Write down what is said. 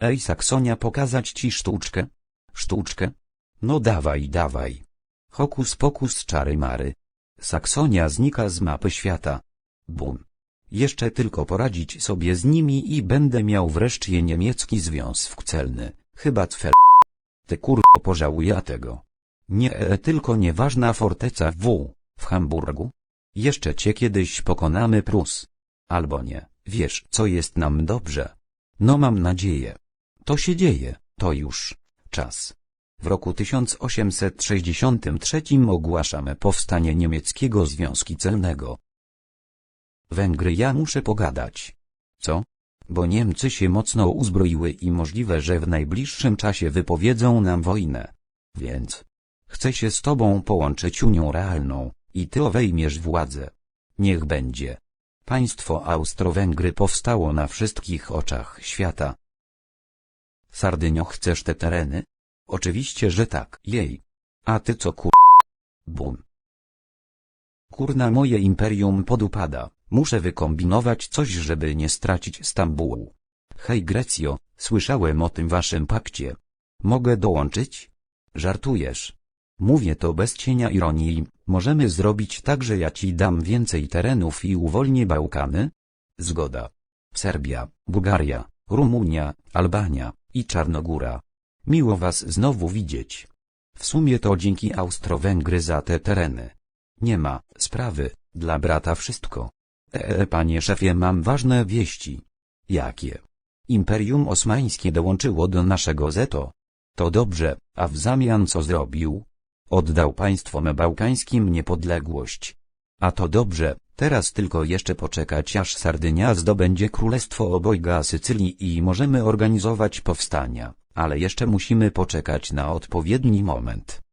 Ej Saksonia pokazać ci sztuczkę? Sztuczkę? No dawaj dawaj. Hokus pokus czary mary. Saksonia znika z mapy świata. Bum. Jeszcze tylko poradzić sobie z nimi i będę miał wreszcie niemiecki związek celny, chyba cfer. Ty kurwo pożałuję tego. Nie, e, tylko nieważna forteca W, w Hamburgu. Jeszcze cię kiedyś pokonamy Prus. Albo nie, wiesz co jest nam dobrze. No mam nadzieję. To się dzieje, to już, czas. W roku 1863 ogłaszamy powstanie niemieckiego związku celnego. Węgry ja muszę pogadać. Co? Bo Niemcy się mocno uzbroiły i możliwe, że w najbliższym czasie wypowiedzą nam wojnę. Więc chcę się z tobą połączyć Unią Realną i ty obejmiesz władzę. Niech będzie. Państwo Austro-Węgry powstało na wszystkich oczach świata. Sardynio chcesz te tereny? Oczywiście, że tak. Jej. A ty co kur... Bum. Kurna moje imperium podupada. Muszę wykombinować coś, żeby nie stracić Stambułu. Hej Grecjo, słyszałem o tym waszym pakcie. Mogę dołączyć? Żartujesz. Mówię to bez cienia ironii. Możemy zrobić tak, że ja ci dam więcej terenów i uwolnię Bałkany? Zgoda. Serbia, Bułgaria, Rumunia, Albania i Czarnogóra. Miło was znowu widzieć. W sumie to dzięki Austro-Węgry za te tereny. Nie ma sprawy, dla brata wszystko. Eee, panie szefie, mam ważne wieści. Jakie? Imperium Osmańskie dołączyło do naszego Zeto. To dobrze, a w zamian co zrobił? Oddał państwom bałkańskim niepodległość. A to dobrze, teraz tylko jeszcze poczekać aż Sardynia zdobędzie królestwo obojga Sycylii i możemy organizować powstania, ale jeszcze musimy poczekać na odpowiedni moment.